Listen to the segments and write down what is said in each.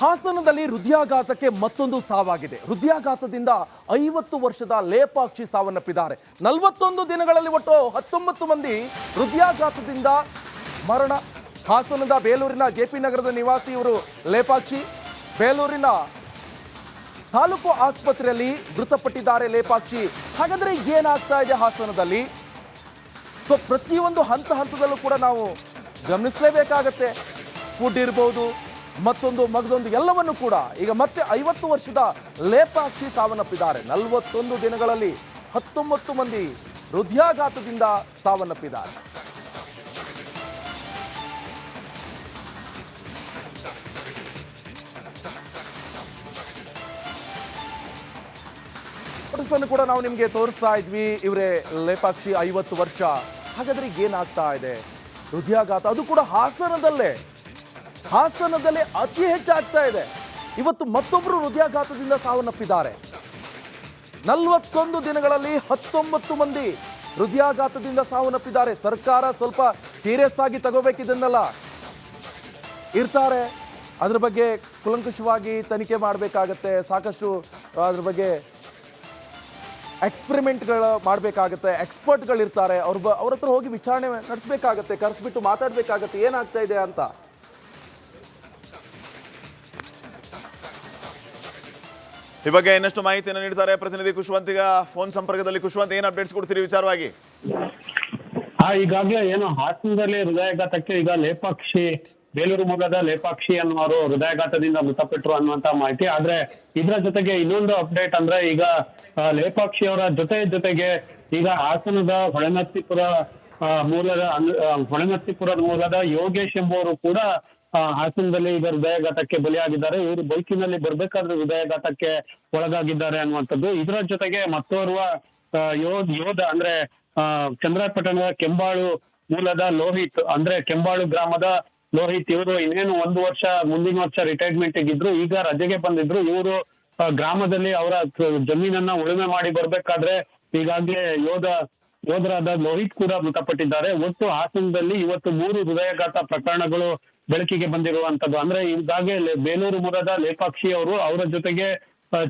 ಹಾಸನದಲ್ಲಿ ಹೃದಯಾಘಾತಕ್ಕೆ ಮತ್ತೊಂದು ಸಾವಾಗಿದೆ. ಹೃದಯಾಘಾತದಿಂದ ಐವತ್ತು ವರ್ಷದ ಲೇಪಾಕ್ಷಿ ಸಾವನ್ನಪ್ಪಿದ್ದಾರೆ. ನಲವತ್ತೊಂದು ದಿನಗಳಲ್ಲಿ ಒಟ್ಟು ಹತ್ತೊಂಬತ್ತು ಮಂದಿ ಹೃದಯಾಘಾತದಿಂದ ಮರಣ. ಹಾಸನದ ಬೇಲೂರಿನ ಜೆ ಪಿ ನಗರದ ನಿವಾಸಿ ಇವರು ಲೇಪಾಕ್ಷಿ. ಬೇಲೂರಿನ ತಾಲೂಕು ಆಸ್ಪತ್ರೆಯಲ್ಲಿ ಮೃತಪಟ್ಟಿದ್ದಾರೆ ಲೇಪಾಕ್ಷಿ. ಹಾಗಾದರೆ ಏನಾಗ್ತಾ ಇದೆ ಹಾಸನದಲ್ಲಿ? ಸೊ, ಪ್ರತಿಯೊಂದು ಹಂತ ಹಂತದಲ್ಲೂ ಕೂಡ ನಾವು ಗಮನಿಸಲೇಬೇಕಾಗತ್ತೆ. ಫುಡ್ ಇರ್ಬೋದು ಮತ್ತೊಂದು ಮಗದೊಂದು ಎಲ್ಲವನ್ನು ಕೂಡ ಈಗ ಮತ್ತೆ ಐವತ್ತು ವರ್ಷದ ಲೇಪಾಕ್ಷಿ ಸಾವನ್ನಪ್ಪಿದ್ದಾರೆ. ನಲವತ್ತೊಂದು ದಿನಗಳಲ್ಲಿ ಹತ್ತೊಂಬತ್ತು ಮಂದಿ ಹೃದಯಾಘಾತದಿಂದ ಸಾವನ್ನಪ್ಪಿದ್ದಾರೆ. ಕೂಡ ನಾವು ನಿಮಗೆ ತೋರಿಸ್ತಾ ಇದ್ವಿ. ಇವರೇ ಲೇಪಾಕ್ಷಿ ಐವತ್ತು ವರ್ಷ. ಹಾಗಾದ್ರೆ ಏನಾಗ್ತಾ ಇದೆ? ಹೃದಯಾಘಾತ. ಅದು ಕೂಡ ಹಾಸನದಲ್ಲೇ. ಹಾಸನದಲ್ಲೇ ಅತಿ ಹೆಚ್ಚಾಗ್ತಾ ಇದೆ. ಇವತ್ತು ಮತ್ತೊಬ್ಬರು ಹೃದಯಾಘಾತದಿಂದ ಸಾವನ್ನಪ್ಪಿದ್ದಾರೆ. ನಲವತ್ತೊಂದು ದಿನಗಳಲ್ಲಿ ಹತ್ತೊಂಬತ್ತು ಮಂದಿ ಹೃದಯಾಘಾತದಿಂದ ಸಾವನ್ನಪ್ಪಿದ್ದಾರೆ. ಸರ್ಕಾರ ಸ್ವಲ್ಪ ಸೀರಿಯಸ್ ಆಗಿ ತಗೋಬೇಕಿದನ್ನೆಲ್ಲ. ಇರ್ತಾರೆ. ಅದ್ರ ಬಗ್ಗೆ ಕುಲಂಕುಷವಾಗಿ ತನಿಖೆ ಮಾಡಬೇಕಾಗತ್ತೆ. ಸಾಕಷ್ಟು ಅದ್ರ ಬಗ್ಗೆ ಎಕ್ಸ್ಪೆರಿಮೆಂಟ್ಗಳು ಮಾಡಬೇಕಾಗತ್ತೆ. ಎಕ್ಸ್ಪರ್ಟ್ಗಳು ಇರ್ತಾರೆ ಅವ್ರ ಬ, ಅವ್ರ ಹತ್ರ ಹೋಗಿ ವಿಚಾರಣೆ ನಡೆಸಬೇಕಾಗತ್ತೆ. ಕರೆಸ್ಬಿಟ್ಟು ಮಾತಾಡಬೇಕಾಗತ್ತೆ. ಏನಾಗ್ತಾ ಇದೆ ಅಂತ. ಈ ಬಗ್ಗೆ ಇನ್ನಷ್ಟು ಮಾಹಿತಿಯನ್ನು ನೀಡ್ತಾರೆ ಪ್ರತಿನಿಧಿ ಕುಶ್ವಂತ್. ಈಗ ಫೋನ್ ಸಂಪರ್ಕದಲ್ಲಿ ಕುಶ್ವಂತ್, ಏನ್ ಅಪ್ಡೇಟ್ಸ್ ಕೊಡ್ತೀರಿ ವಿಚಾರವಾಗಿ? ಹಾ ಈಗಾಗಲೇ ಏನು ಹಾಸನದಲ್ಲಿ ಹೃದಯಾಘಾತಕ್ಕೆ ಈಗ ಲೇಪಾಕ್ಷಿ, ಬೇಲೂರು ಮೂಲದ ಲೇಪಾಕ್ಷಿ ಅನ್ನುವರು ಹೃದಯಾಘಾತದಿಂದ ಮೃತಪಟ್ಟರು ಅನ್ನುವಂತ ಮಾಹಿತಿ. ಆದ್ರೆ ಇದರ ಜೊತೆಗೆ ಇನ್ನೊಂದು ಅಪ್ಡೇಟ್ ಅಂದ್ರೆ ಈಗ ಲೇಪಾಕ್ಷಿ ಅವರ ಜೊತೆ ಜೊತೆಗೆ ಈಗ ಹಾಸನದ ಹೊಳೆನರಸೀಪುರ ಮೂಲದ ಅನ್- ಮೂಲದ ಯೋಗೇಶ್ ಎಂಬುವರು ಕೂಡ ಹಾಸನದಲ್ಲಿ ಈಗ ಹೃದಯಘಾತಕ್ಕೆ ಬಲಿಯಾಗಿದ್ದಾರೆ. ಇವರು ಬೈಕಿನಲ್ಲಿ ಬರ್ಬೇಕಾದ್ರೆ ಹೃದಯಾಘಾತಕ್ಕೆ ಒಳಗಾಗಿದ್ದಾರೆ ಅನ್ನುವಂಥದ್ದು. ಇದರ ಜೊತೆಗೆ ಮತ್ತೋರ್ವ ಯೋಧ ಯೋಧ ಅಂದ್ರೆ ಚಂದ್ರಪಟ್ಟಣದ ಕೆಂಬಾಳು ಮೂಲದ ಲೋಹಿತ್ ಅಂದ್ರೆ ಕೆಂಬಾಳು ಗ್ರಾಮದ ಲೋಹಿತ್ ಇವರು ಇನ್ನೇನು ಒಂದು ವರ್ಷ ಮುಂದಿನ ವರ್ಷ ರಿಟೈರ್ಮೆಂಟ್ ಇದ್ರು ಈಗ ರಜೆಗೆ ಬಂದಿದ್ರು. ಇವರು ಗ್ರಾಮದಲ್ಲಿ ಅವರ ಜಮೀನನ್ನ ಉಳುಮೆ ಮಾಡಿ ಬರ್ಬೇಕಾದ್ರೆ ಈಗಾಗಲೇ ಯೋಧ, ಯೋಧರಾದ ಲೋಹಿತ್ ಕೂಡ ಮೃತಪಟ್ಟಿದ್ದಾರೆ. ಒಟ್ಟು ಹಾಸನದಲ್ಲಿ ಇವತ್ತು ಮೂರು ಹೃದಯಾಘಾತ ಪ್ರಕರಣಗಳು ಬೆಳಕಿಗೆ ಬಂದಿರುವಂತದ್ದು. ಅಂದ್ರೆ ಈಗಾಗಲೇ ಬೇಲೂರು ಮೂಲದ ಲೇಪಾಕ್ಷಿ ಅವರು ಅವರ ಜೊತೆಗೆ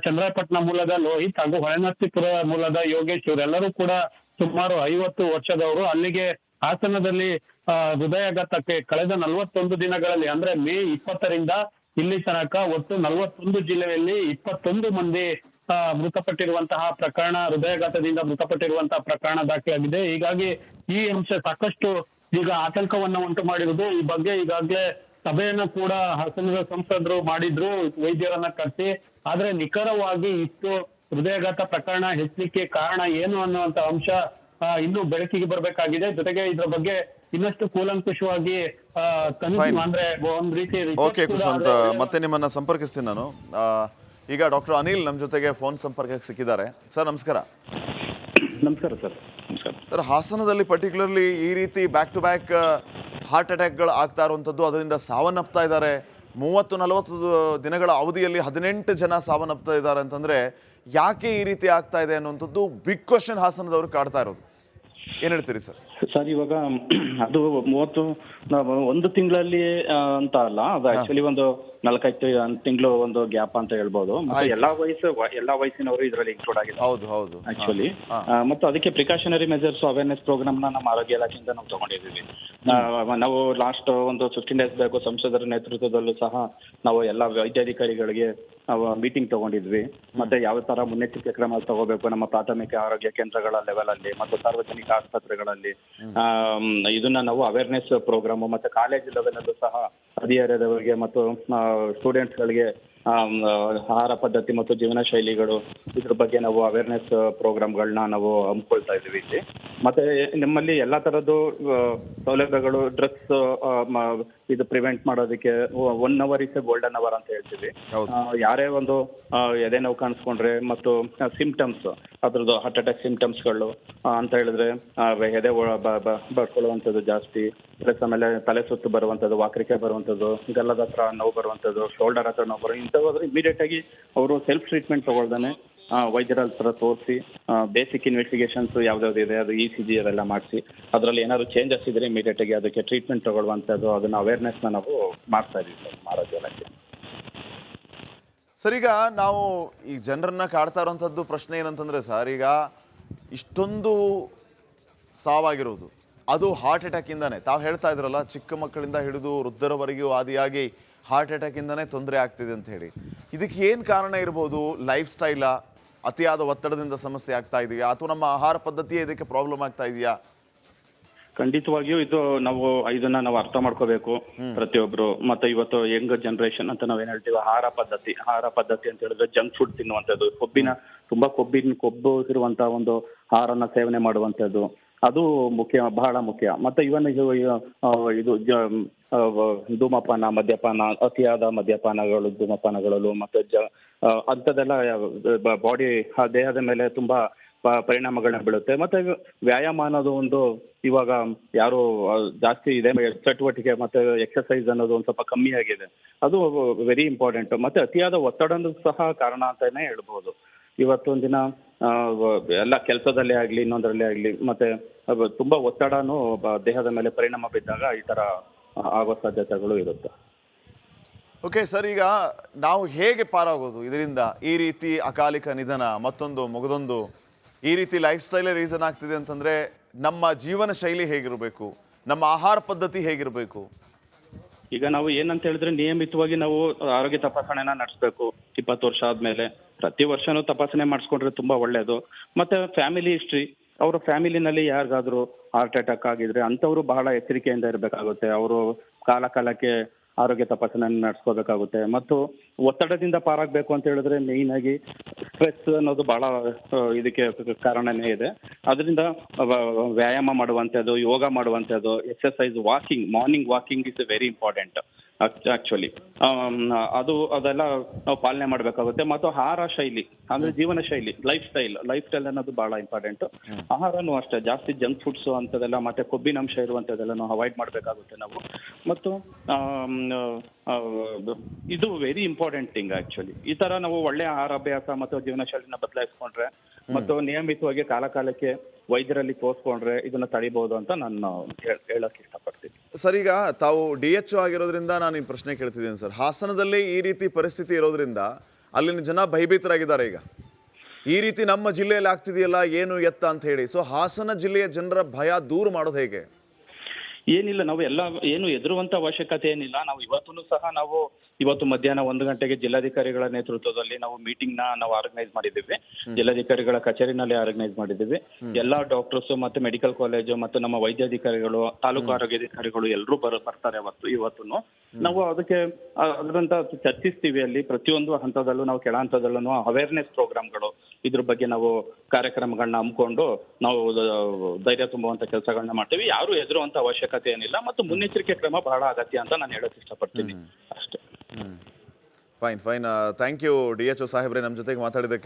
ಚಂದ್ರಪಟ್ಟಣ ಮೂಲದ ಲೋಹಿತ್ ಹಾಗೂ ಹೊಳೆನರಸೀಪುರ ಮೂಲದ ಯೋಗೇಶ್ ಇವರೆಲ್ಲರೂ ಕೂಡ ಸುಮಾರು ಐವತ್ತು ವರ್ಷದವರು. ಅಲ್ಲಿಗೆ ಹಾಸನದಲ್ಲಿ ಹೃದಯಾಘಾತಕ್ಕೆ ಕಳೆದ ನಲವತ್ತೊಂದು ದಿನಗಳಲ್ಲಿ, ಅಂದ್ರೆ ಮೇ ಇಪ್ಪತ್ತರಿಂದ ಇಲ್ಲಿ ತನಕ ಒಟ್ಟು ನಲವತ್ತೊಂದು ಜಿಲ್ಲೆಯಲ್ಲಿ ಇಪ್ಪತ್ತೊಂದು ಮಂದಿ ಮೃತಪಟ್ಟಿರುವಂತಹ ಪ್ರಕರಣ, ಹೃದಯಾಘಾತದಿಂದ ಮೃತಪಟ್ಟಿರುವಂತಹ ಪ್ರಕರಣ ದಾಖಲಾಗಿದೆ. ಹೀಗಾಗಿ ಈ ಅಂಶ ಸಾಕಷ್ಟು ಈಗ ಆತಂಕವನ್ನ ಉಂಟು ಮಾಡಿರೋದು. ಈ ಬಗ್ಗೆ ಈಗಾಗಲೇ ಸಭೆಯನ್ನ ಕೂಡ ಹಾಸನದ ಸಂಸದರು ಮಾಡಿದ್ರು ವೈದ್ಯರನ್ನ ಕರೆಸಿ. ಆದ್ರೆ ನಿಖರವಾಗಿ ಇಷ್ಟು ಹೃದಯಾಘಾತ ಪ್ರಕರಣ ಹೆಚ್ಚಲಿಕ್ಕೆ ಕಾರಣ ಏನು ಅನ್ನುವಂತ ಅಂಶ ಇನ್ನೂ ಬೆಳಕಿಗೆ ಬರಬೇಕಾಗಿದೆ. ಜೊತೆಗೆ ಇದ್ರ ಬಗ್ಗೆ ಇನ್ನಷ್ಟು ಕೂಲಂಕುಷವಾಗಿ ತನಿಖೆ. ಅಂದ್ರೆ ಒಂದ್ ರೀತಿ ಓಕೆ ಕುಶ್ವಂತ್ ಮತ್ತೆ ನಿಮ್ಮನ್ನ ಸಂಪರ್ಕಿಸ್ತೀನಿ ನಾನು. ಈಗ ಡಾಕ್ಟರ್ ಅನಿಲ್ ನಮ್ಮ ಜೊತೆಗೆ ಫೋನ್ ಸಂಪರ್ಕಕ್ಕೆ ಸಿಕ್ಕಿದ್ದಾರೆ. ಸರ್ ನಮಸ್ಕಾರ. ನಮಸ್ಕಾರ ಸರ್. ನಮಸ್ಕಾರ. ಸರ್, ಹಾಸನದಲ್ಲಿ ಪರ್ಟಿಕ್ಯುಲರ್ಲಿ ಈ ರೀತಿ ಬ್ಯಾಕ್ ಟು ಬ್ಯಾಕ್ ಹಾರ್ಟ್ ಅಟ್ಯಾಕ್ಗಳು ಆಗ್ತಾ ಇರುವಂಥದ್ದು ಅದರಿಂದ ಸಾವನ್ನಪ್ತಾ ಇದ್ದಾರೆ. ಮೂವತ್ತು, ನಲವತ್ತು ದಿನಗಳ ಅವಧಿಯಲ್ಲಿ ಹದಿನೆಂಟು ಜನ ಸಾವನ್ನಪ್ತಾ ಇದ್ದಾರೆ ಅಂತಂದ್ರೆ ಯಾಕೆ ಈ ರೀತಿ ಆಗ್ತಾ ಇದೆ ಅನ್ನುವಂಥದ್ದು ಬಿಗ್ ಕ್ವಶನ್ ಹಾಸನದವರು ಕಾಡ್ತಾ ಇರೋದು. ಏನು ಹೇಳ್ತೀರಿ ಸರ್? ಸರ್ ಇವಾಗ ಅದು ಮೂವತ್ತು ಒಂದು ತಿಂಗಳಲ್ಲಿ ಅಂತ ಅಲ್ಲ ಅದು ಆಕ್ಚುಲಿ ಒಂದು ನಾಲ್ಕೈದು ತಿಂಗಳು ಒಂದು ಗ್ಯಾಪ್ ಅಂತ ಹೇಳ್ಬೋದು. ಮತ್ತೆ. ಎಲ್ಲಾ ವಯಸ್ಸು ಎಲ್ಲಾ ವಯಸ್ಸಿನವರು ಇದರಲ್ಲಿ ಇನ್ಕ್ಲೂಡ್ ಆಗಿದೆ ಹೌದು ಹೌದು. ಆಕ್ಚುಲಿ. ಮತ್ತು ಅದಕ್ಕೆ ಪ್ರಿಕಾಷನರಿ ಮೆಜರ್ಸ್ ಅವೇರ್ನೆಸ್ ಪ್ರೋಗ್ರಾಮ್ನ ನಮ್ಮ ಆರೋಗ್ಯ ಇಲಾಖೆಯಿಂದ ನಾವು ತಗೊಂಡಿದ್ದೀವಿ. ನಾವು ಲಾಸ್ಟ್ ಒಂದು ಫಿಫ್ಟೀನ್ ಡೇಸ್ ಬೇಕು ಸಂಸದರ ನೇತೃತ್ವದಲ್ಲೂ ಸಹ ನಾವು ಎಲ್ಲ ವೈದ್ಯಾಧಿಕಾರಿಗಳಿಗೆ ಮೀಟಿಂಗ್ ತಗೊಂಡಿದ್ವಿ. ಮತ್ತೆ ಯಾವ ತರ ಮುನ್ನೆಚ್ಚರಿಕೆ ಕ್ರಮ ತಗೋಬೇಕು ನಮ್ಮ ಪ್ರಾಥಮಿಕ ಆರೋಗ್ಯ ಕೇಂದ್ರಗಳ ಲೆವೆಲ್ ಅಲ್ಲಿ ಮತ್ತು ಸಾರ್ವಜನಿಕ ಆಸ್ಪತ್ರೆಗಳಲ್ಲಿ. ಇದನ್ನ ನಾವು ಅವೇರ್ನೆಸ್ ಪ್ರೋಗ್ರಾಮ್ ಮತ್ತೆ ಕಾಲೇಜ್ ಲೆವೆಲ್ ಅಲ್ಲೂ ಸಹ ಹದಿಹರೆಯದವರಿಗೆ ಮತ್ತು ಸ್ಟೂಡೆಂಟ್ಸ್ ಗಳಿಗೆ ಆಮ್, ಆಹಾರ ಪದ್ಧತಿ ಮತ್ತು ಜೀವನ ಶೈಲಿಗಳು ಇದ್ರ ಬಗ್ಗೆ ನಾವು ಅವೇರ್ನೆಸ್ ಪ್ರೋಗ್ರಾಮ್ಗಳನ್ನ ನಾವು ಹಮ್ಮಿಕೊಳ್ತಾ ಇದ್ದೀವಿ ಇಲ್ಲಿ ಮತ್ತೆ ನಿಮ್ಮಲ್ಲಿ ಎಲ್ಲಾ ತರದ್ದು ಸೌಲಭ್ಯಗಳು ಡ್ರಗ್ಸ್ ಇದು ಪ್ರಿವೆಂಟ್ ಮಾಡೋದಕ್ಕೆ one hour is golden hour ಅಂತ ಹೇಳ್ತೀವಿ. ಯಾರೇ ಒಂದು ಎದೆ ನೋವು ಕಾಣಿಸ್ಕೊಂಡ್ರೆ ಮತ್ತು ಸಿಂಪ್ಟಮ್ಸ್ ಅದ್ರದ್ದು ಹಾರ್ಟ್ ಅಟ್ಯಾಕ್ ಸಿಂಪ್ಟಮ್ಸ್ಗಳು ಅಂತ ಹೇಳಿದ್ರೆ ಎದೆ ಬಡ್ಕೊಳ್ಳುವಂಥದ್ದು ಜಾಸ್ತಿ, ಪ್ಲಸ್ ಆಮೇಲೆ ತಲೆ ಸುತ್ತು ಬರುವಂಥದ್ದು, ವಾಕರಿಕೆ ಬರುವಂಥದ್ದು, ಗಲ್ಲದ ಹತ್ರ ನೋವು ಬರುವಂಥದ್ದು ಶೋಲ್ಡರ್ ಹತ್ರ ನೋವು ಬರೋ ಇಂಥವಾದ್ರೆ ಇಮಿಡಿಯೇಟ್ ಆಗಿ ಅವರು ಸೆಲ್ಫ್ ಟ್ರೀಟ್ಮೆಂಟ್ ತಗೊಳ್ದಾನೆ ವೈದ್ಯರ ಹತ್ರ ತೋರಿಸಿ ಬೇಸಿಕ್ ಇನ್ವೆಸ್ಟಿಗೇಷನ್ಸ್ ಯಾವ್ದಾವ್ದು ಇದೆ, ಅದು ಇ ಸಿ ಜಿ ಅದೆಲ್ಲ ಮಾಡಿಸಿ, ಅದರಲ್ಲಿ ಏನಾದ್ರು ಚೇಂಜಸ್ ಇದ್ರೆ ಇಮಿಡಿಯೇಟ್ ಆಗಿ ಅದಕ್ಕೆ ಟ್ರೀಟ್ಮೆಂಟ್ ತಗೊಳ್ಳುವಂಥದ್ದು, ಅದನ್ನ ಅವೇರ್ನೆಸ್ನ ನಾವು ಮಾಡ್ತಾ ಇದೀವಿ ಸರ್ ಇಲಾಖೆ ಸರ್ ಈಗ ನಾವು ಈ ಜನರನ್ನ ಕಾಡ್ತಾ ಇರೋಂಥದ್ದು ಪ್ರಶ್ನೆ ಏನಂತಂದರೆ ಸರ್, ಈಗ ಇಷ್ಟೊಂದು ಸಾವಾಗಿರೋದು. ಅದು ಹಾರ್ಟ್ ಅಟ್ಯಾಕಿಂದಾನೆ ತಾವು ಹೇಳ್ತಾ ಇದ್ರಲ್ಲ, ಚಿಕ್ಕ ಮಕ್ಕಳಿಂದ ಹಿಡಿದು ವೃದ್ಧರವರೆಗೂ ಆದಿಯಾಗಿ ಹಾರ್ಟ್ ಅಟ್ಯಾಕಿಂದನೇ ತೊಂದರೆ ಆಗ್ತಿದೆ ಅಂತ ಹೇಳಿ. ಇದಕ್ಕೆ ಏನು ಕಾರಣ ಇರ್ಬೋದು? ಲೈಫ್ ಸ್ಟೈಲ ಅತಿಯಾದ ಒತ್ತಡದಿಂದ ಸಮಸ್ಯೆ ಆಗ್ತಾ ಇದೆಯಾ? ಅಥವಾ ನಮ್ಮ ಆಹಾರ ಪದ್ಧತಿಯೇ ಇದಕ್ಕೆ ಪ್ರಾಬ್ಲಮ್ ಆಗ್ತಾ ಇದೆಯಾ? ಖಂಡಿತವಾಗಿಯೂ ಇದು ನಾವು ಇದನ್ನ ನಾವು ಅರ್ಥ ಮಾಡ್ಕೋಬೇಕು ಪ್ರತಿಯೊಬ್ರು. ಮತ್ತೆ ಇವತ್ತು ಯಂಗ್ ಜನರೇಷನ್ ಅಂತ ನಾವೇನ್ ಹೇಳ್ತೀವಿ? ಆಹಾರ ಪದ್ಧತಿ. ಆಹಾರ ಪದ್ಧತಿ ಅಂತ ಹೇಳಿದ್ರೆ ಜಂಕ್ ಫುಡ್ ತಿನ್ನುವಂಥದ್ದು. ಕೊಬ್ಬಿನ ತುಂಬಾ ಕೊಬ್ಬಿನ ಕೊಬ್ಬು ಇರುವಂತ ಒಂದು ಆಹಾರನ ಸೇವನೆ ಮಾಡುವಂಥದ್ದು. ಅದು ಮುಖ್ಯ ಬಹಳ ಮುಖ್ಯ. ಮತ್ತೆ ಇವನ್ ಇದು ಇದು ಧೂಮಪಾನ ಮದ್ಯಪಾನ ಅತಿಯಾದ ಮದ್ಯಪಾನಗಳು ಧೂಮಪಾನಗಳು ಮತ್ತೆ ಜ ಅಂಥದ್ದೆಲ್ಲ ಬಾಡಿ ದೇಹದ ಮೇಲೆ ತುಂಬಾ ಪರಿಣಾಮಗಳನ್ನ ಬೀಳುತ್ತೆ. ಮತ್ತೆ ವ್ಯಾಯಾಮ ಅನ್ನೋದು ಒಂದು ಇವಾಗ ಯಾರು ಜಾಸ್ತಿ ಇದೆ, ಚಟುವಟಿಕೆ ಮತ್ತೆ ಎಕ್ಸರ್ಸೈಸ್ ಅನ್ನೋದು ಒಂದು ಸ್ವಲ್ಪ ಕಮ್ಮಿ ಆಗಿದೆ. ಅದು ವೆರಿ ಇಂಪಾರ್ಟೆಂಟ್ ಮತ್ತೆ ಅತಿಯಾದ ಒತ್ತಡ ಸಹ ಕಾರಣ ಅಂತಾನೆ ಹೇಳ್ಬೋದು. ಇವತ್ತೊಂದು ದಿನ ಎಲ್ಲ ಕೆಲಸದಲ್ಲೇ ಆಗಲಿ, ಇನ್ನೊಂದರಲ್ಲೇ ಆಗಲಿ, ಮತ್ತೆ ತುಂಬಾ ಒತ್ತಡನೂ ದೇಹದ ಮೇಲೆ ಪರಿಣಾಮ ಬಿದ್ದಾಗ ಈ ತರ ಆಗೋ ಸಾಧ್ಯತೆಗಳು ಇರುತ್ತೆ. ಓಕೆ ಸರ್ ಈಗ ನಾವು ಹೇಗೆ ಪಾರಾಗೋದು ಇದರಿಂದ? ಈ ರೀತಿ ಅಕಾಲಿಕ ನಿಧನ, ಮತ್ತೊಂದು, ಮಗದೊಂದು ಈ ರೀತಿ ಲೈಫ್ ಸ್ಟೈಲೇ ರೀಸನ್ ಆಗ್ತಿದೆ ಅಂತಂದ್ರೆ ನಮ್ಮ ಜೀವನ ಶೈಲಿ ಹೇಗಿರಬೇಕು? ನಮ್ಮ ಆಹಾರ ಪದ್ಧತಿ ಹೇಗಿರಬೇಕು? ಈಗ ನಾವು ಏನಂತ ಹೇಳಿದ್ರೆ ನಿಯಮಿತವಾಗಿ ನಾವು ಆರೋಗ್ಯ ತಪಾಸಣೆನ ನಡೆಸಬೇಕು. ಇಪ್ಪತ್ತು ವರ್ಷ ಆದ್ಮೇಲೆ ಪ್ರತಿ ವರ್ಷನೂ ತಪಾಸಣೆ ಮಾಡಿಸ್ಕೊಂಡ್ರೆ ತುಂಬಾ ಒಳ್ಳೇದು. ಮತ್ತೆ ಫ್ಯಾಮಿಲಿ ಹಿಸ್ಟ್ರಿ ಅವರ ಫ್ಯಾಮಿಲಿನಲ್ಲಿ ಯಾರಿಗಾದ್ರೂ ಹಾರ್ಟ್ ಅಟ್ಯಾಕ್ ಆಗಿದ್ರೆ ಅಂಥವ್ರು ಬಹಳ ಎಚ್ಚರಿಕೆಯಿಂದ ಇರಬೇಕಾಗುತ್ತೆ. ಅವರು ಕಾಲ ಕಾಲಕ್ಕೆ ಆರೋಗ್ಯ ತಪಾಸಣೆ ನಡೆಸ್ಕೋಬೇಕಾಗುತ್ತೆ. ಮತ್ತು ಒತ್ತಡದಿಂದ ಪಾರಾಗಬೇಕು ಅಂತ ಹೇಳಿದ್ರೆ ಮೇಯ್ನ್ ಆಗಿ ಸ್ಟ್ರೆಸ್ ಅನ್ನೋದು ಬಹಳ ಇದಕ್ಕೆ ಕಾರಣನೇ ಇದೆ. ಅದರಿಂದ ವ್ಯಾಯಾಮ ಮಾಡುವಂಥದ್ದು, ಯೋಗ ಮಾಡುವಂಥದ್ದು exercise walking morning walking is very important actually ಅದು ಅದೆಲ್ಲ ನಾವು ಪಾಲನೆ ಮಾಡಬೇಕಾಗುತ್ತೆ. ಮತ್ತು ಆಹಾರ ಶೈಲಿ ಅಂದ್ರೆ ಜೀವನ ಶೈಲಿ ಲೈಫ್ ಸ್ಟೈಲ್ ಲೈಫ್ ಸ್ಟೈಲ್ ಅನ್ನೋದು ಬಹಳ ಇಂಪಾರ್ಟೆಂಟ್ ಆಹಾರನೂ ಅಷ್ಟೇ ಜಾಸ್ತಿ ಜಂಕ್ ಫುಡ್ಸ್ ಅಂತದೆಲ್ಲ ಮತ್ತೆ ಕೊಬ್ಬಿನ ಅಂಶ ಇರುವಂಥದ್ದೆಲ್ಲ ನಾವು ಅವಾಯ್ಡ್ ಮಾಡಬೇಕಾಗುತ್ತೆ ನಾವು. ಮತ್ತು ಇದು ವೆರಿ ಇಂಪಾರ್ಟೆಂಟ್ ಥಿಂಗ್ ಆಕ್ಚುಲಿ ಈ ತರ ನಾವು ಒಳ್ಳೆ ಆಹಾರ ಅಭ್ಯಾಸ ಮತ್ತು ಜೀವನ ಶೈಲಿನ ಬದಲಾಯಿಸ್ಕೊಂಡ್ರೆ ಮತ್ತು ನಿಯಮಿತವಾಗಿ ಕಾಲ ಕಾಲಕ್ಕೆ ವೈದ್ಯರಲ್ಲಿ ತೋರಿಸ್ಕೊಂಡ್ರೆ ಇದನ್ನ ತಡಿಬಹುದು ಅಂತ ನಾನು ಹೇಳ್- ಹೇಳಕ್ ಇಷ್ಟಪಡ್ತೀನಿ. ಸರ್, ಈಗ ತಾವು ಡಿ ಎಚ್ ಆಗಿರೋದ್ರಿಂದ ನಾನು ಈ ಪ್ರಶ್ನೆ ಕೇಳ್ತಿದ್ದೀನಿ ಸರ್. ಹಾಸನದಲ್ಲಿ ಈ ರೀತಿ ಪರಿಸ್ಥಿತಿ ಇರೋದ್ರಿಂದ ಅಲ್ಲಿನ ಜನ ಭಯಭೀತರಾಗಿದ್ದಾರೆ ಈಗ. ಈ ರೀತಿ ನಮ್ಮ ಜಿಲ್ಲೆಯಲ್ಲಿ ಆಗ್ತಿದೆಯಲ್ಲ, ಏನು ಎತ್ತ ಅಂತ ಹೇಳಿ. ಸೊ ಹಾಸನ ಜಿಲ್ಲೆಯ ಜನರ ಭಯ ದೂರ ಮಾಡೋದು ಹೇಗೆ? ಏನಿಲ್ಲ ನಾವು ಎಲ್ಲ ಏನು ಎದುರುವಂತ ಅವಶ್ಯಕತೆ ಏನಿಲ್ಲ. ನಾವು ಇವತ್ತೂ ಸಹ ನಾವು ಇವತ್ತು ಮಧ್ಯಾಹ್ನ ಒಂದು ಗಂಟೆಗೆ ಜಿಲ್ಲಾಧಿಕಾರಿಗಳ ನೇತೃತ್ವದಲ್ಲಿ ನಾವು ಮೀಟಿಂಗ್ನ ನಾವು ಆರ್ಗನೈಸ್ ಮಾಡಿದ್ದೀವಿ. ಜಿಲ್ಲಾಧಿಕಾರಿಗಳ ಕಚೇರಿನಲ್ಲಿ ಆರ್ಗನೈಸ್ ಮಾಡಿದ್ದೀವಿ. ಎಲ್ಲಾ ಡಾಕ್ಟರ್ಸ್ ಮತ್ತೆ ಮೆಡಿಕಲ್ ಕಾಲೇಜು ಮತ್ತೆ ನಮ್ಮ ವೈದ್ಯಾಧಿಕಾರಿಗಳು ತಾಲೂಕು ಆರೋಗ್ಯಾಧಿಕಾರಿಗಳು ಎಲ್ಲರೂ ಬರ ಬರ್ತಾರೆ ಅವತ್ತು ಇವತ್ತು ನಾವು ಅದಕ್ಕೆ ಅದರಂತ ಚರ್ಚಿಸ್ತೀವಿ ಅಲ್ಲಿ. ಪ್ರತಿಯೊಂದು ಹಂತದಲ್ಲೂ ನಾವು ಕೆಳ ಹಂತದಲ್ಲೂ ಅವೇರ್ನೆಸ್ ಪ್ರೋಗ್ರಾಮ್ಗಳು ಇದ್ರ ಬಗ್ಗೆ ನಾವು ಕಾರ್ಯಕ್ರಮಗಳನ್ನ ಹಮ್ಮಿಕೊಂಡು ನಾವು ಧೈರ್ಯ ತುಂಬುವಂತ ಕೆಲಸಗಳನ್ನ ಮಾಡ್ತೀವಿ. ಯಾರು ಹೆದರುವಂತ ಅವಶ್ಯಕತೆ ಏನಿಲ್ಲ ಮತ್ತು ಮುನ್ನೆಚ್ಚರಿಕೆ ಕ್ರಮ ಬಹಳ ಅಗತ್ಯ ಅಂತ ನಾನು ಹೇಳಕ್ ಇಷ್ಟಪಡ್ತೀನಿ. ಅಷ್ಟೇ. Fine fine. Thank you D H ಸಾಹೇಬ್ರೆ ನಮ್ಮ ಜೊತೆಗೆ ಮಾತಾಡಿದ್ದಕ್ಕೆ.